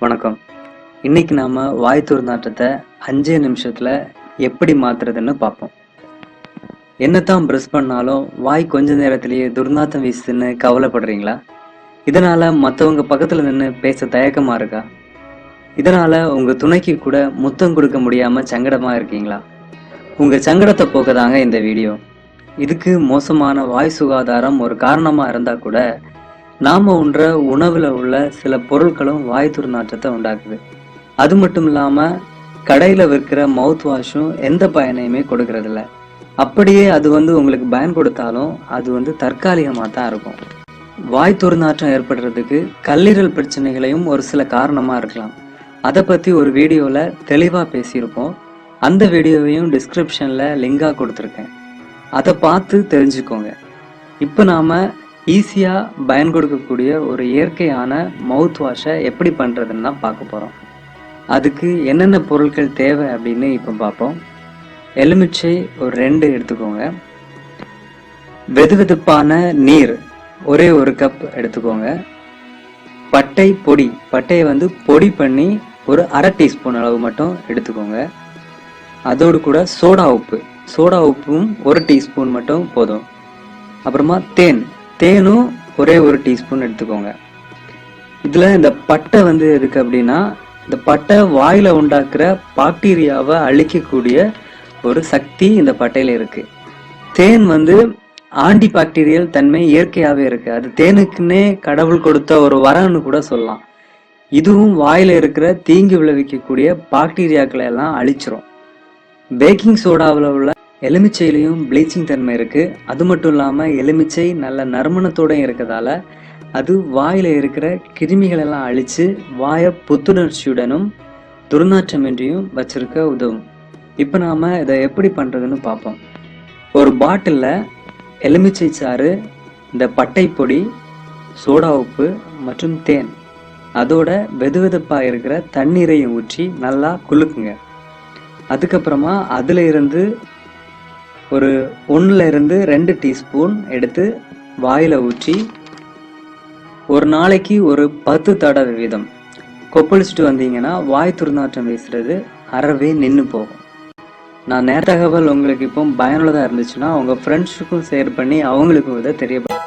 வணக்கம். இன்னைக்கு நாம வாய் துர்நாற்றத்தை அஞ்சே நிமிஷத்துல எப்படி மாத்துறதுன்னு பார்ப்போம். என்னதான் ப்ரெஸ் பண்ணாலும் வாய் கொஞ்ச நேரத்திலேயே துர்நாற்றம் வீசுதுன்னு கவலைப்படுறீங்களா? இதனால மற்றவங்க பக்கத்துல நின்று பேச தயக்கமா இருக்கா? இதனால உங்க துணைக்கு கூட முத்தம் கொடுக்க முடியாம சங்கடமா இருக்கீங்களா? உங்க சங்கடத்தை போக்கதாங்க இந்த வீடியோ. இதுக்கு மோசமான வாய் சுகாதாரம் ஒரு காரணமா இருந்தா கூட நாம் உண்ற உணவில் உள்ள சில பொருட்களும் வாய் துர்நாற்றத்தை உண்டாக்குது. அது மட்டும் இல்லாமல் கடையில் விற்கிற மவுத் வாஷும் எந்த பயனையுமே கொடுக்கறதில்ல. அப்படியே அது வந்து உங்களுக்கு பயன் கொடுத்தாலும் அது வந்து தற்காலிகமாக தான் இருக்கும். வாய் துர்நாற்றம் ஏற்படுறதுக்கு கல்லீரல் பிரச்சனைகளையும் ஒரு சில காரணமாக இருக்கலாம். அதை பற்றி ஒரு வீடியோவில் தெளிவாக பேசியிருப்போம். அந்த வீடியோவையும் டிஸ்கிரிப்ஷனில் லிங்காக கொடுத்துருக்கேன். அதை பார்த்து தெரிஞ்சுக்கோங்க. இப்போ நாம் ஈஸியாக பயன் கொடுக்கக்கூடிய ஒரு இயற்கையான மவுத் வாஷை எப்படி பண்ணுறதுன்னு தான் பார்க்க போகிறோம் அதுக்கு என்னென்ன பொருட்கள் தேவை அப்படின்னு இப்போ பார்ப்போம். எலுமிச்சை ஒரு ரெண்டு எடுத்துக்கோங்க. வெதுவெதுப்பான நீர் ஒரே ஒரு கப் எடுத்துக்கோங்க. பட்டை பொடி பட்டையை வந்து பொடி பண்ணி ஒரு அரை டீஸ்பூன் அளவு மட்டும் எடுத்துக்கோங்க. அதோடு கூட சோடா உப்பு சோடா உப்பும் ஒரு டீஸ்பூன் மட்டும் போதும். அப்புறமா தேன் தேனும் ஒரே ஒரு டீஸ்பூன் எடுத்துக்கோங்க. இதில் இந்த பட்டை வந்து எதுக்கு அப்படின்னா இந்த பட்டை வாயில் உண்டாக்குற பாக்டீரியாவை அழிக்கக்கூடிய ஒரு சக்தி இந்த பட்டையில் இருக்குது தேன் வந்து ஆன்டி பாக்டீரியல் தன்மை இயற்கையாகவே இருக்குது அது தேனுக்குன்னே கடவுள் கொடுத்த ஒரு வரம்னு கூட சொல்லலாம். இதுவும் வாயில் இருக்கிற தீங்கு விளைவிக்கக்கூடிய பாக்டீரியாக்களை எல்லாம் அழிச்சிரும். பேக்கிங் சோடாவில் உள்ள எலுமிச்சையிலையும் ப்ளீச்சிங் தன்மை இருக்குது அது மட்டும் இல்லாமல் எலுமிச்சை நல்ல நறுமணத்தோடும் இருக்கிறதால அது வாயில் இருக்கிற கிருமிகள் எல்லாம் வாயை புத்துணர்ச்சியுடனும் துர்நாற்றமின்றியும் வச்சிருக்க உதவும். இப்போ நாம் இதை எப்படி பண்ணுறதுன்னு பார்ப்போம். ஒரு பாட்டிலில் எலுமிச்சை சாறு இந்த பட்டை பொடி சோடா உப்பு மற்றும் தேன். அதோட வெதுவெதுப்பா இருக்கிற தண்ணீரையும் ஊற்றி நல்லா குலுக்குங்க. அதுக்கப்புறமா அதில் இருந்து ஒரு ஒன்றுல இருந்து ரெண்டு டீஸ்பூன் எடுத்து வாயில் ஊற்றி ஒரு நாளைக்கு ஒரு பத்து தடவை வீதம் கொப்பளிச்சுட்டு வந்தீங்கன்னா வாய் துர்நாற்றம் வீசுறது அறவே நின்று போகும். நான் நேர தகவல் உங்களுக்கு இப்போ பயனுள்ளதாக இருந்துச்சுன்னா உங்கள் ஃப்ரெண்ட்ஸுக்கும் ஷேர் பண்ணி அவங்களுக்கும் இதை தெரியப்படும்